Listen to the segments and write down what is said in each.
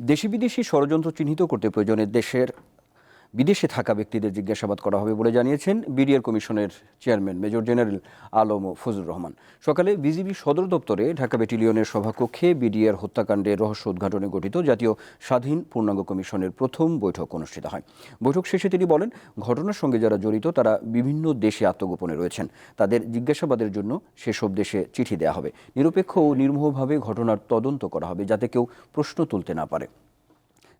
দেশি বিদেশি ষড়যন্ত্র চিহ্নিত করতে প্রয়োজনে দেশের বিদেশে থাকা ব্যক্তিদের জিজ্ঞাসাবাদ করা হবে বলে জানিয়েছেন বিডিআর কমিশনের চেয়ারম্যান মেজর জেনারেল আলম ও ফজলুর রহমান। সকালে বিজিবি সদর দপ্তরে ঢাকা ব্যাটালিয়নের সভাকক্ষে বিডিআর হত্যাকাণ্ডের রহস্য উদ্ঘাটনে গঠিত জাতীয় স্বাধীন পূর্ণাঙ্গ কমিশনের প্রথম বৈঠক অনুষ্ঠিত হয়। বৈঠক শেষে তিনি বলেন, ঘটনার সঙ্গে যারা জড়িত তারা বিভিন্ন দেশে আত্মগোপনে রয়েছেন। তাদের জিজ্ঞাসাবাদের জন্য সেসব দেশে চিঠি দেওয়া হবে। নিরপেক্ষ ও নির্মোহভাবে ঘটনার তদন্ত করা হবে যাতে কেউ প্রশ্ন তুলতে না পারে।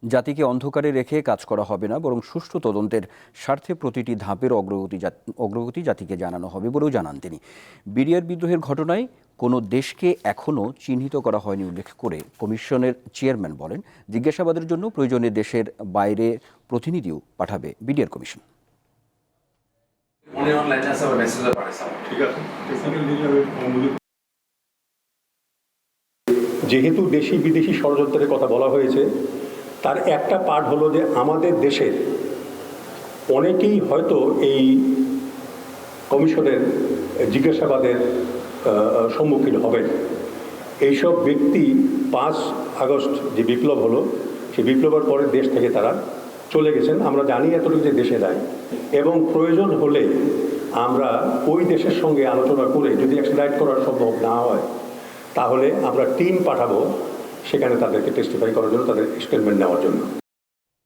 জাতিকে অন্ধকারে রেখে কাজ করা হবে না বরং সুষ্ঠু তদন্তের স্বার্থে প্রতিটি ধাপের অগ্রগতি অগ্রগতি জাতিকে জানানো হবে বলেও জানান তিনি। বিডিআর বিদ্রোহের ঘটনায় কোনো দেশকে এখনও চিহ্নিত করা হয়নি উল্লেখ করে কমিশনের চেয়ারম্যান বলেন জিজ্ঞাসাবাদের জন্য প্রয়োজনে দেশের বাইরে প্রতিনিধিও পাঠাবে বিডিআর কমিশন। যেহেতু দেশি বিদেশি ষড়যন্ত্রের কথা বলা হয়েছে তার একটা পার্ট হলো যে আমাদের দেশের অনেকেই হয়তো এই কমিশনের জিজ্ঞাসাবাদের সম্মুখীন হবেন এইসব ব্যক্তি পাঁচ আগস্ট যে বিপ্লব হলো, সেই বিপ্লবের পরে দেশ থেকে তারা চলে গেছেন। আমরা জানি এতটুকু যে দেশে নাই। এবং প্রয়োজন হলে আমরা ওই দেশের সঙ্গে আলোচনা করে যদি এক্সট্রাইট করা সম্ভব না হয়, তাহলে আমরা টিম পাঠাবো সেখানে তাদেরকে টেস্টিফাই করার জন্য তাদের স্টেটমেন্ট নেওয়ার জন্য।